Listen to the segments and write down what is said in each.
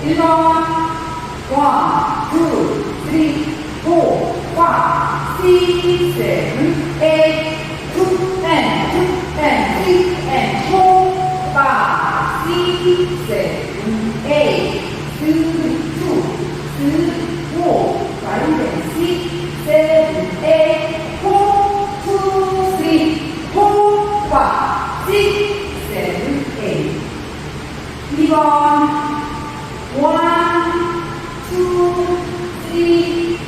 1번 와, 두, 쓰리, 포, 파, 시, 세븐, 에잇, 투, 엔, 투, 엔, 쓰리, 엔, 포, 파, 시, 세븐, 에잇, 쓰리, 투, 쓰리, 포, 마이너, 시, 세븐, 에잇, 포, 투, 쓰리, 포, 파, 시, 세븐, 에잇. 2번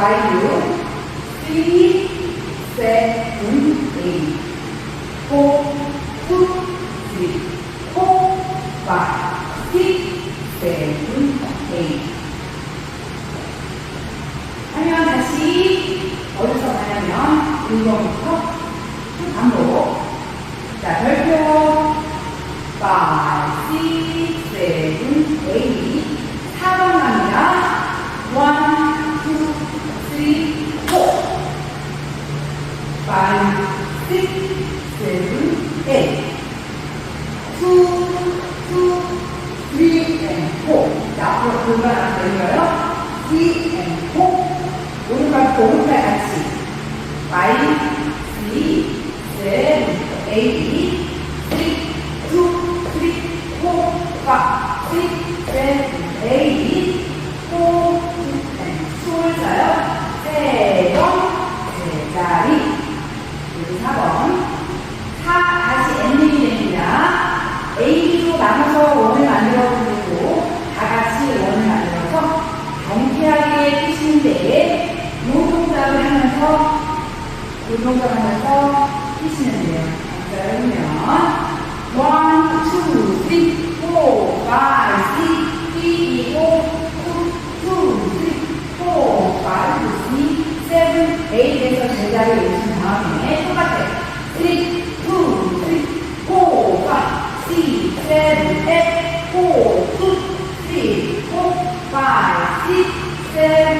바이 3, 7, 8, 4, 2, 3, 4, 5, 6, 7, 8 하면 다시 어디서 가냐면 1번부터 반복 자 별표 5, 6, 7, 8 자, 앞으로 골반 앞으로 열어요. C and O. 오른발, 오른발 같이. I, C, 7, 8, 3, 2, 3, 4, 5, 6, 7, 8, 동작하면서 뛰시면 돼요. 열면 one, two, three, four, five, six, three, four, two, two, three, four, five, six, seven, eight에서 제자리에 오신 다음에 똑같아요. three, two, three, four, five, six, seven, eight, four, two, three, four, five, six, seven